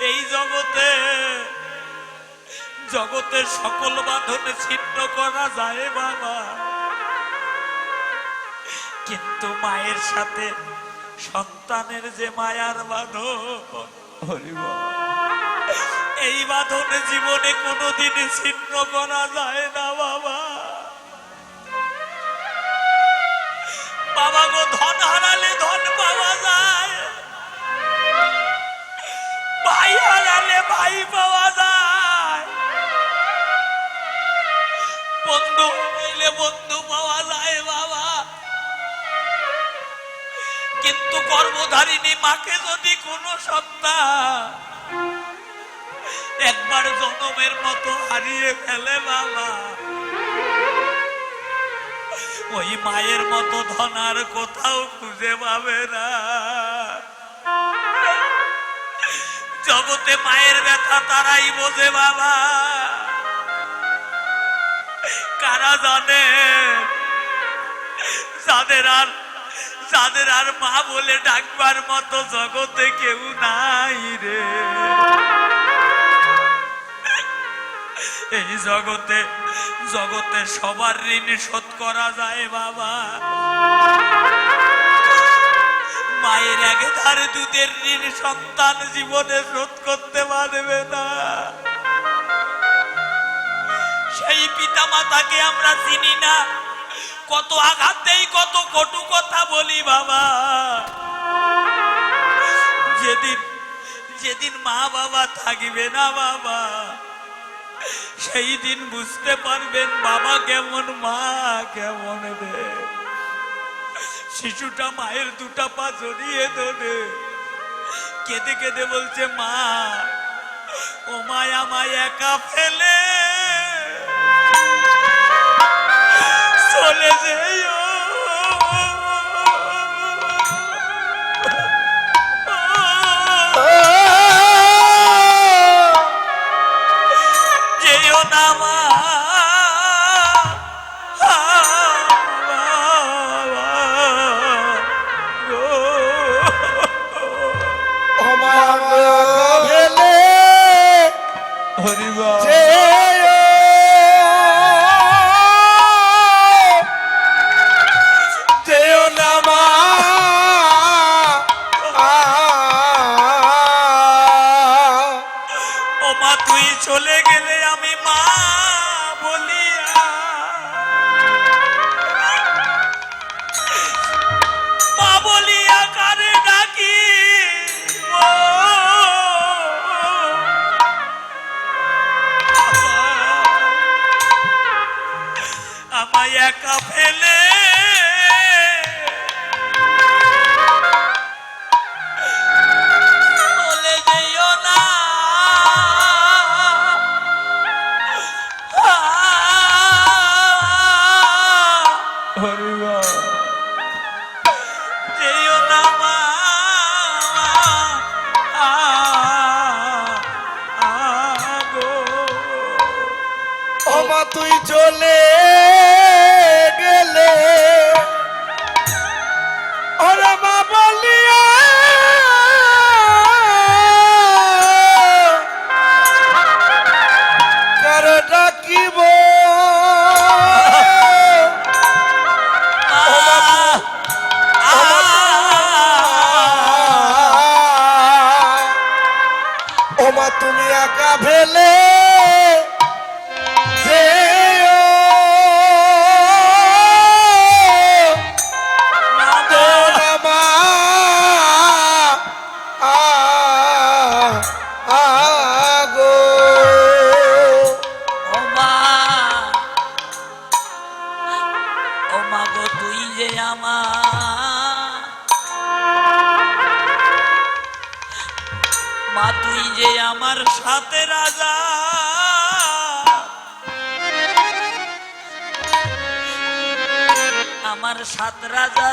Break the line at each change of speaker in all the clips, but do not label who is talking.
এই জগতে জগতের সকল বাঁধনে ছিন্ন করা যায় বাবা কিন্তু মায়ের সাথে সন্তানের যে মায়ার বাঁধন এই বাঁধনে জীবনে কোনোদিন ছিন্ন করা যায় না বাবা। বাবা গো ধন হারালে হারিয়ে ফেলে বাবা। ওই মায়ের মতো ধনার কোথাও খুঁজে পাবে না। জগতে মায়ের ব্যথা তারাই বোঝে বাবা। কারা জানে? যাদের আর যাদের আর মা বলে ডাকবার মতো জগতে কেউ নাই রে। এই জগতে জগতে সবার ঋণ শোধ করা যায় বাবা। মায়ের এক ধারে দুধের ঋণ সন্তান জীবনে শোধ করতে পারবে না। সেই পিতা মাতাকে আমরা চিনি না। কত আঘাত দেই কত কটু কথা বলি বাবা। যেদিন যেদিন মা বাবা থাকবে না বাবা। সেই দিন বুঝতে পারবেন বাবা কেমন, মা কেমন শিশুটা মায়ের দুটা পা জড়িয়ে ধরে, কেঁদে কেঁদে বলছে, মা, ও মায় আমায় একা ফেলে। চলে যেও একা ফেলে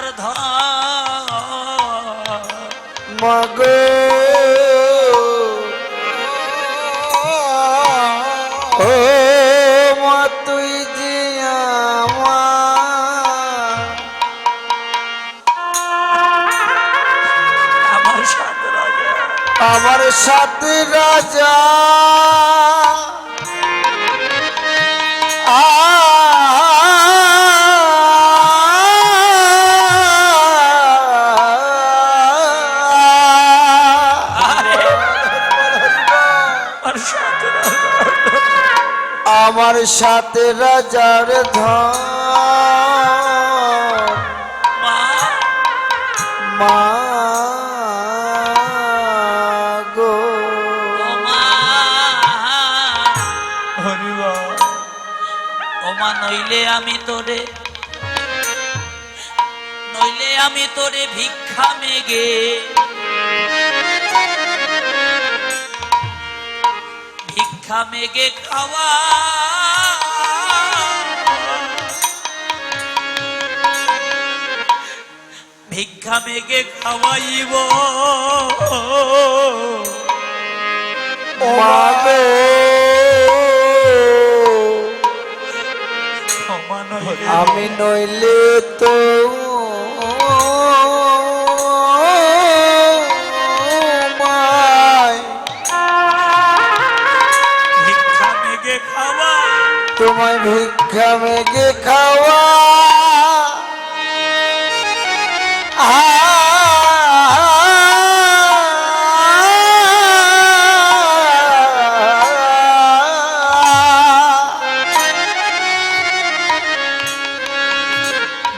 রাজার ধন
ও মা তুই যে আমার।
আমার সাত রাজা।
আমার সাথে রাজা।
আমার সাথে
রাজার ধন।
মা।
মা গো।
ও মা। ও মা নইলে আমি তোরে নইলে আমি তোরে ভিক্ষা মেগে। ভিক্ষা মেগে খাওয়া। ভিক্ষা মেগে খাওয়াইব।
আমি নইলে তো তোমায় ভিক্ষা মেগে খাওয়া।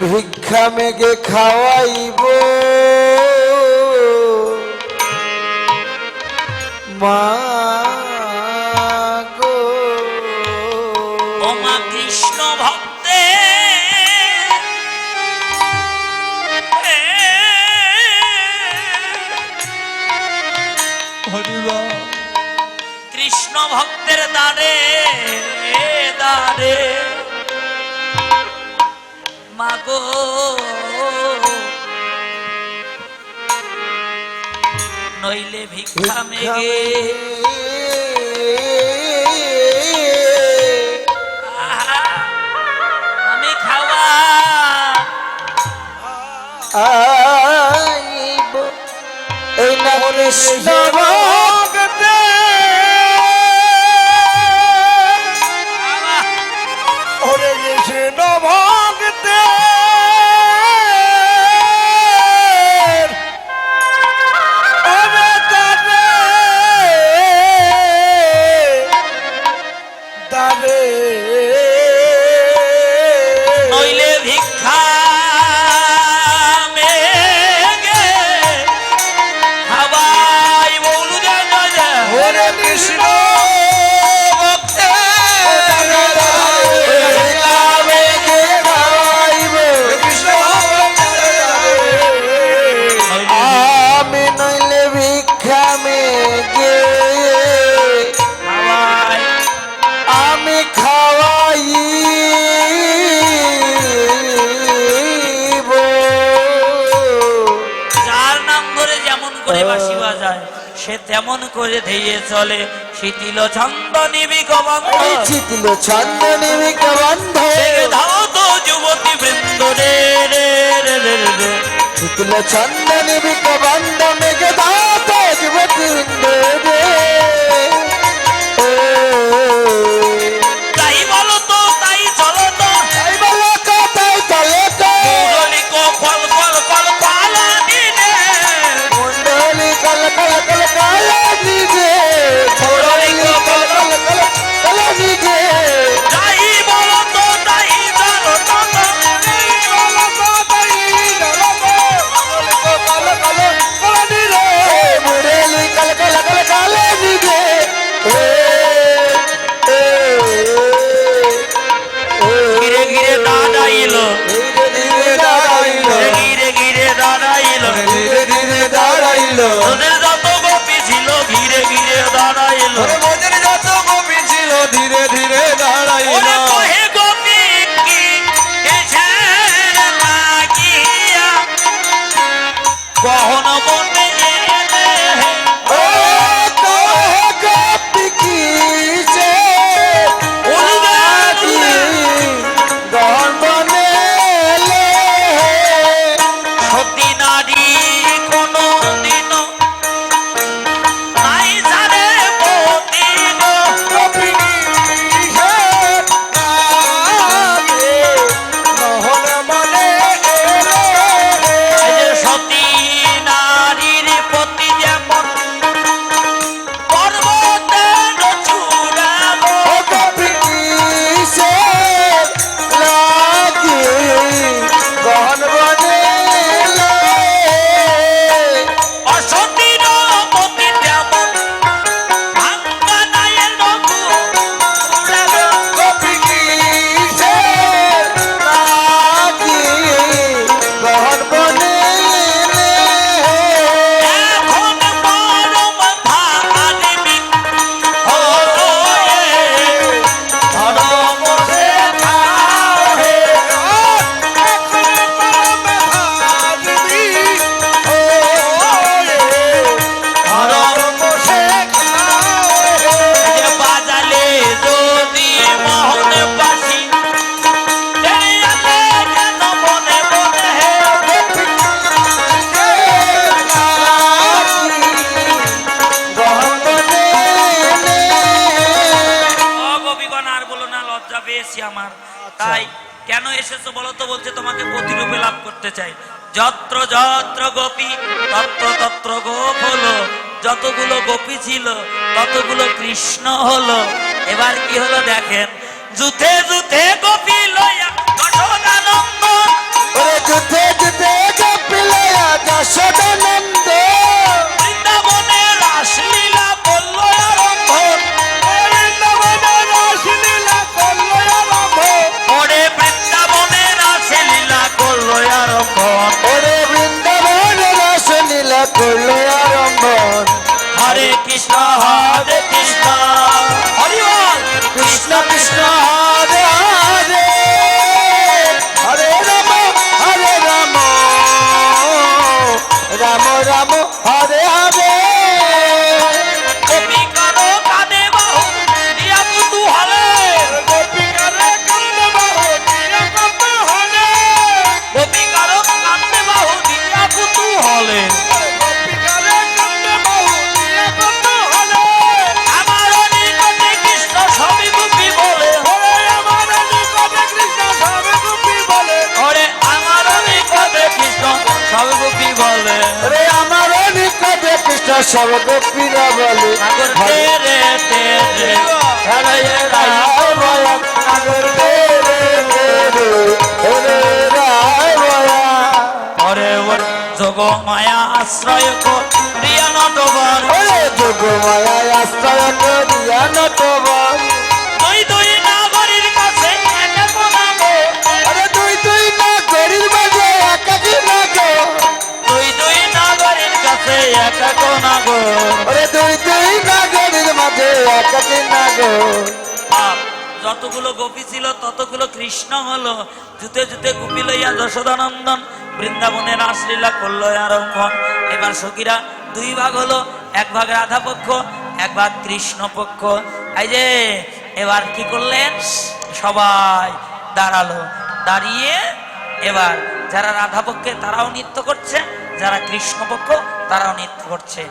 ভিক্ষা মেগে খাওয়াইব। মা
নইলে ভিক্ষা মেগে। আহা, আমি খাওয়া।
আইব। এই না
করে ধেয়ে চলে। শীতিল ছন্দ নিবিক বন্ধ
চিতিল ছন্দ নিবিক বন্ধ
ধাও তো যুবতী বৃন্দ রে রে রে রে রে।
ছন্দ নিবিক বন্ধ মেঘ দাত
এলো তোদের যত
গোপী ছিল ধীরে ধীরে দাঁড়াইলো। মজের যত গোপী ছিল ধীরে ধীরে দাঁড়াইলো।
তাই কেন এসেছ বলো তো বলছে, তোমাকে প্রতিরূপে লাভ করতে চাই। যত্র যত্র গোপী, তত্র তত্র গোপ হলো। যতগুলো গোপী ছিল, ততগুলো কৃষ্ণ হলো। এবার কি হলো দেখেন যুথে জুথে
বয়া
ওরে ওর যোগ মায়া আশ্রয় করিয়া নটবর।
যোগ মায়া আশ্রয় করিয়া নটবর।
একে
ওরে মাঝে
যতগুলো গোপী ছিল ততগুলো কৃষ্ণ হলো। জুতে জুতে গুপি লইয়া যশোদানন্দন বৃন্দাবনে রাসলীলা করল আরম্ভ এবার সখীরা দুই ভাগ হলো এক ভাগ রাধা পক্ষ এক ভাগ কৃষ্ণ পক্ষ এই যে এবার কি করলেন? সবাই দাঁড়াল। দাঁড়িয়ে এবার যারা রাধা পক্ষে তারাও নৃত্য করছে যারা কৃষ্ণ পক্ষ তারাও নৃত্য করছে।